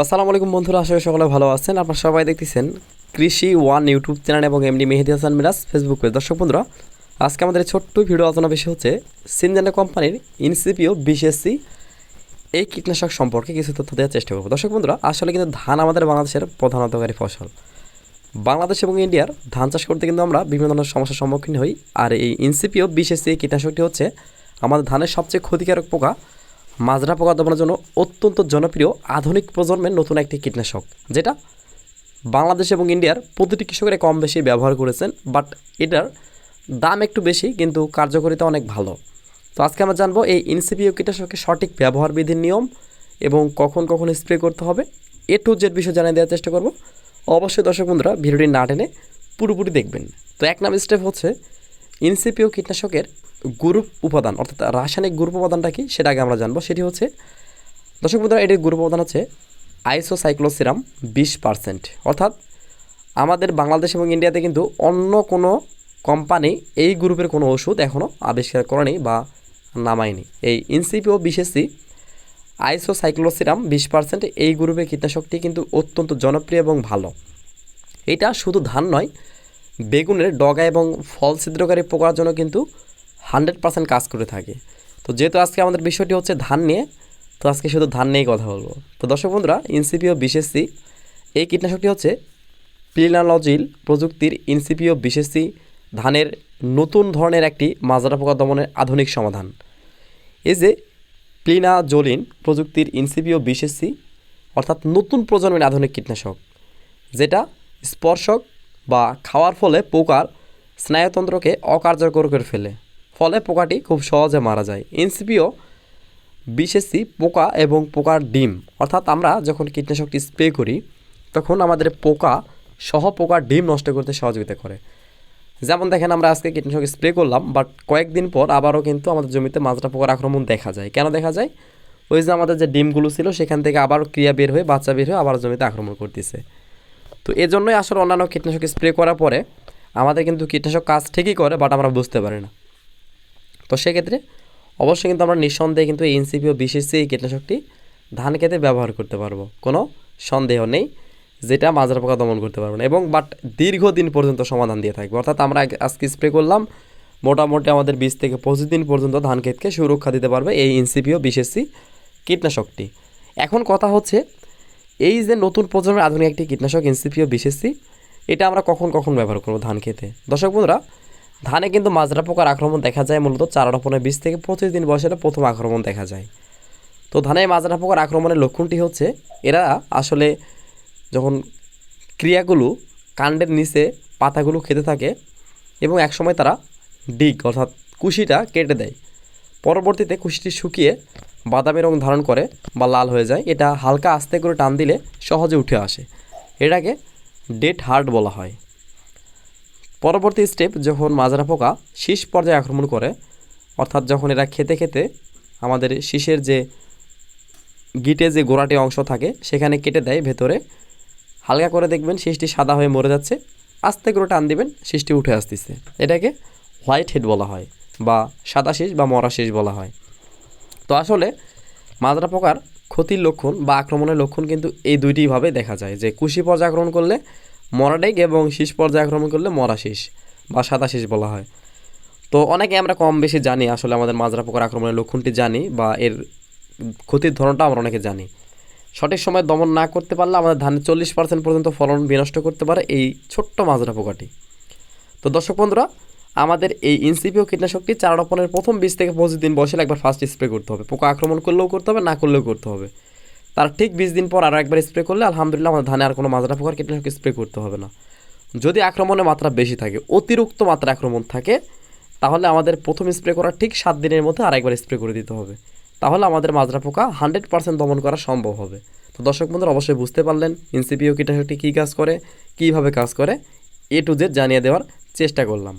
আসসালামু আলাইকুম বন্ধুরা, আশা করি সকলে ভালো আছেন। আপনারা সবাই দেখতেছেন কৃষি ওয়ান ইউটিউব চ্যানেল এবং MD Mehedi Hasan Miraj Facebook page. দর্শক বন্ধুরা, আজকে আমাদের ছোট্ট ভিডিও আলোচনা বিষয় হচ্ছে সিনজেনা কোম্পানির ইনসিপিও বিশেষসি এই কীটনাশক সম্পর্কে কিছু তথ্য দেওয়ার চেষ্টা করব। দর্শক বন্ধুরা, আসলে কিন্তু ধান আমাদের বাংলাদেশের প্রধানতকারী ফসল। বাংলাদেশ এবং ইন্ডিয়ার ধান চাষ করতে কিন্তু আমরা বিভিন্ন ধরনের সমস্যার সম্মুখীন হই। আর এই ইনসিপিও বিশেষি এই কীটনাশকটি হচ্ছে আমাদের ধানের সবচেয়ে ক্ষতিকারক পোকা মাজরা পোকা দমনের জন্য অত্যন্ত জনপ্রিয় আধুনিক প্রজন্মের নতুন একটি কীটনাশক, যেটা বাংলাদেশ এবং ইন্ডিয়ার প্রতিটি কৃষকেরা কম বেশি ব্যবহার করেছেন, বাট এটার দাম একটু বেশি, কিন্তু কার্যকারিতা অনেক ভালো। তো আজকে আমরা জানব এই ইনসিপিও কীটনাশকের সঠিক ব্যবহার বিধির নিয়ম এবং কখন কখন স্প্রে করতে হবে। এ টু জেড বিষয় জানিয়ে দেওয়ার চেষ্টা করব। অবশ্যই দর্শক বন্ধুরা, ভিডিওটি না টেনে পুরোপুরি দেখবেন। তো এক নাম স্টেপ হচ্ছে ইনসিপিও কীটনাশকের গ্রুপ উপাদান, অর্থাৎ রাসায়নিক গ্রুপ উপাদানটা কি সেটা আগে আমরা জানব। সেটি হচ্ছে, দর্শক বন্ধুরা, এটির গ্রুপ উপাদান হচ্ছে আইসোসাইক্লোসিরাম বিশ পার্সেন্ট। অর্থাৎ আমাদের বাংলাদেশ এবং ইন্ডিয়াতে কিন্তু অন্য কোনো কোম্পানি এই গ্রুপের কোনো ওষুধ এখনও আবিষ্কার করেনি বা নামায়নি। এই ইনসিপিও বিশেষই আইসোসাইক্লোসিরাম বিশ পার্সেন্ট এই গ্রুপের কীটনাশকটি কিন্তু অত্যন্ত জনপ্রিয় এবং ভালো। এটা শুধু ধান নয় বেগুনের ডগা এবং ফল ছিদ্রকারী পোকার জন্য কিন্তু হান্ড্রেড পার্সেন্ট কাজ করে থাকে। তো যেহেতু আজকে আমাদের বিষয়টি হচ্ছে ধান নিয়ে, তো আজকে শুধু ধান নিয়েই কথা বলব। তো দর্শক বন্ধুরা, ইনসিপিও বিশেষসি। এই কীটনাশকটি হচ্ছে প্লিনালজিল প্রযুক্তির ইনসিপিও বিশেষসি ধানের নতুন ধরনের একটি মাজরা পোকা দমনের আধুনিক সমাধান। এই যে প্লিনাজোলিন প্রযুক্তির ইনসিপিও বিশেষসি, অর্থাৎ নতুন প্রজন্মের আধুনিক কীটনাশক, যেটা স্পর্শক বা খাওয়ার ফলে পোকার স্নায়ুতন্ত্রকে অকার্যকর করে ফেলে। ফলে পোকাটি খুব সহজে মারা যায়। ইনসিপিও বিশেষই পোকা এবং পোকার ডিম। অর্থাৎ আমরা যখন কীটনাশকটি স্প্রে করি, তখন আমাদের পোকা সহ পোকার ডিম নষ্ট করতে সহযোগিতা করে। যেমন দেখেন, আমরা আজকে কীটনাশক স্প্রে করলাম, বাট কয়েকদিন পর আবারও কিন্তু আমাদের জমিতে মাজরা পোকার আক্রমণ দেখা যায়। কেন দেখা যায়? ওই যে আমাদের যে ডিমগুলো ছিল, সেখান থেকে আবার ক্রিয়া বের হয়ে, বাচ্চা বের হয়ে আবার জমিতে আক্রমণ করতেছে। তো এজন্যই আসলে অন্যান্য কীটনাশক স্প্রে করার পরে আমাদের কিন্তু কীটনাশক কাজ ঠিকই করে বাট আমরা বুঝতে পারি না। তো সেক্ষেত্রে অবশ্যই কিন্তু আমরা নিঃসন্দেহে কিন্তু এনসিপি ও বিশেষে এই কীটনাশকটি ধান খেতে ব্যবহার করতে পারব। কোনো সন্দেহ নেই, যেটা মাজরা পোকা দমন করতে পারব না, এবং বাট দীর্ঘদিন পর্যন্ত সমাধান দিয়ে থাকবে। অর্থাৎ আমরা আজকে স্প্রে করলাম, মোটামুটি আমাদের বিশ থেকে পঁচিশ দিন পর্যন্ত ধান ক্ষেতকে সুরক্ষা দিতে পারবে এই এনসিপিও বিশেষই কীটনাশকটি। এখন কথা হচ্ছে এই যে নতুন প্রজন্মের আধুনিক একটি কীটনাশক এনসিপিও বিশেষই এটা আমরা কখন কখন ব্যবহার করব ধান খেতে? দর্শক বন্ধুরা, ধানে কিন্তু মাজরা পোকার আক্রমণ দেখা যায় মূলত চারা রোপণের বিশ থেকে পঁচিশ দিন বয়সে প্রথম আক্রমণ দেখা যায়। তো ধানে মাজরা পোকার আক্রমণের লক্ষণটি হচ্ছে, এরা আসলে যখন ক্রিয়াগুলো কাণ্ডের নিচে পাতাগুলো খেতে থাকে এবং একসময় তারা ডিগ, অর্থাৎ কুশিটা কেটে দেয়। পরবর্তীতে কুশিটি শুকিয়ে বাদামি রং ধারণ করে বা লাল হয়ে যায়। এটা হালকা আস্তে করে টান দিলে সহজে উঠে আসে। এটাকে ডেট হার্ট বলা হয়। পরবর্তী স্টেপ যখন মাজরা পোকা শীষ পর্যায়ে আক্রমণ করে, অর্থাৎ যখন এরা খেতে খেতে আমাদের শীষের যে গিটে যে গোড়াটি অংশ থাকে, সেখানে কেটে দেয় ভেতরে, হালকা করে দেখবেন শীষটি সাদা হয়ে মরে যাচ্ছে। আস্তে করে টান দিবেন, শীষটি উঠে আসতেছে। এটাকে হোয়াইট হেড বলা হয়। বা সাদা শীষ বা মরা শীষ বলা হয়। তো আসলে মাজরা পোকার ক্ষতির লক্ষণ বা আক্রমণের লক্ষণ কিন্তু এই দুইটিভাবে দেখা যায়, যে কুশি পর্যায়ে আক্রমণ করলে মরা ডেক এবং শীষ পর্যায়ে আক্রমণ করলে মরা শীষ বা সাদা শীষ বলা হয়। তো অনেকে আমরা কম বেশি জানি, আসলে আমাদের মাজরা পোকার আক্রমণের লক্ষণটি জানি বা এর ক্ষতির ধরনটা আমরা অনেকে জানি। সঠিক সময় দমন না করতে পারলে আমাদের ধানের চল্লিশ পার্সেন্ট পর্যন্ত ফলন বিনষ্ট করতে পারে এই ছোট্ট মাজরা পোকাটি। তো দর্শক বন্ধুরা আমাদের এই ইনসিপিও কীটনাশকটি চারা রোপণের প্রথম বিশ থেকে পঁচিশ দিন বয়সে একবার ফার্স্ট স্প্রে করতে হবে। পোকা আক্রমণ করলেও করতে হবে, না করলেও করতে হবে। তার ঠিক বিশ দিন পর আরও একবার স্প্রে করলে আলহামদুলিল্লাহ আমাদের ধানে আর কোনো মাজরা পোকার কীটনাশক স্প্রে করতে হবে না। যদি আক্রমণের মাত্রা বেশি থাকে, অতিরিক্ত মাত্রা আক্রমণ থাকে, তাহলে আমাদের প্রথম স্প্রে করার ঠিক সাত দিনের মধ্যে আরেকবার স্প্রে করে দিতে হবে। তাহলে আমাদের মাজরা পোকা হান্ড্রেড পার্সেন্ট দমন করা সম্ভব হবে। তো দর্শক বন্ধুরা, অবশ্যই বুঝতে পারলেন ইনসিপিও কীটনাশকটি কী কাজ করে, কীভাবে কাজ করে এ টু জেড জানিয়ে দেওয়ার চেষ্টা করলাম।